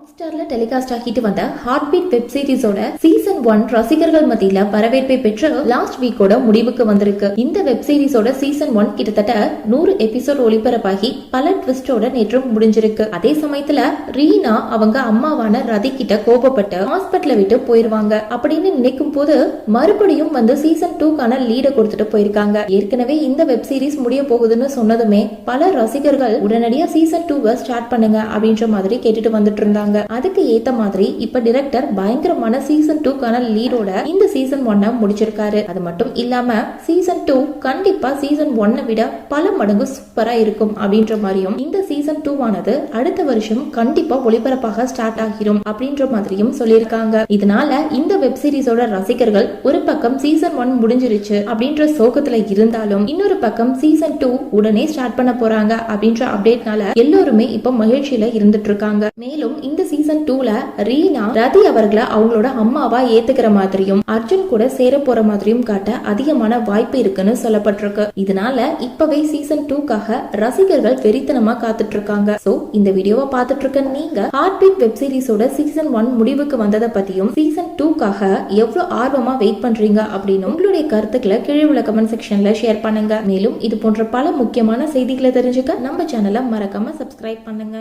ஸ்டார்ல டெலிகாஸ்ட் ஆகிட்டு வந்த ஹார்ட் பீட் வெப் சீரிஸோட சீசன் ஒன் ரசிகர்கள் மத்தியில வரவேற்பை பெற்று லாஸ்ட் வீக்கோட முடிவுக்கு வந்திருக்கு. இந்த வெப் சீரிஸோட சீசன் ஒன் கிட்டத்தட்ட நூறு எபிசோட் ஒளிபரப்பாகி பல ட்விஸ்டோட நேற்றும் முடிஞ்சிருக்கு. அதே சமயத்துல ரீனா அவங்க அம்மாவான ரதி கிட்ட கோபப்பட்டு ஹாஸ்பிட்டல விட்டு போயிருவாங்க. அப்படின்னு நினைக்கும் போது மறுபடியும் வந்து சீசன் டூக்கான லீட கொடுத்துட்டு போயிருக்காங்க. ஏற்கனவே இந்த வெப் சீரிஸ் முடிய போகுதுன்னு சொன்னதுமே பல ரசிகர்கள் உடனடியா சீசன் டூவை ஸ்டார்ட் பண்ணுங்க அப்படின்ற மாதிரி கேட்டுட்டு வந்துட்டு இருந்தாங்க. அதுக்கு ஏத்த மாதிரி இப்ப டிரெக்டர் பயங்கரமான சீசன் டூக்கான லீடோட இந்த சீசன் ஒன்ன முடிச்சிருக்காரு. அது மட்டும் இல்லாம சீசன் டூ கண்டிப்பா சீசன் ஒன்னை விட பல மடங்கு சூப்பரா இருக்கும் அப்படின்ற மாதிரியும் இந்த சீசன் டூ ஆனது அடுத்த வருஷம் கண்டிப்பா ஒளிபரப்பாக ஸ்டார்ட் ஆகிரும் அப்படின்ற மாதிரியும் சொல்லியிருக்காங்க. இதனால இந்த வெப் சீரிஸோட ரசிகர்கள் ஒரு பக்கம் சீசன் ஒன் முடிஞ்சிருச்சு அப்படின்ற சோகத்துல இருந்தாலும் இன்னொரு பக்கம் சீசன் டூ உடனே ஸ்டார்ட் பண்ண போறாங்க அப்படின்ற அப்டேட்னால எல்லோருமே இப்ப மகிழ்ச்சியில இருந்துட்டு இருக்காங்க. மேலும் இந்த சீசன் டூல ரீனா ரதி அவர்களை அவங்களோட அம்மாவா ஏத்துக்கிற மாதிரியும் அர்ஜுன் கூட சேர போற மாதிரியும் காட்ட அதிகமான வாய்ப்பு இருக்குன்னு சொல்லப்பட்டிருக்கு. இதனால இப்பவே சீசன் டூக்காக ரசிகர்கள் வெறித்தனமா காத்துட்டு இருக்காங்க சோ இந்த வீடியோவை பார்த்துட்டு இருக்க நீங்க ஹார்ட் பீட் வெப் சீரிஸோட சீசன் ஒன் முடிவுக்கு வந்ததை பத்தியும் சீசன் டூக்காக எவ்வளவு ஆர்வமா வெயிட் பண்றீங்க அப்படின்னு உங்களுடைய கருத்துக்களை கீழே உள்ள கமெண்ட் செக்ஷன்ல ஷேர் பண்ணுங்க. மேலும் இது போன்ற பல முக்கியமான செய்திகளை தெரிஞ்சுக்க நம்ம சேனலை மறக்காம சப்ஸ்கிரைப் பண்ணுங்க.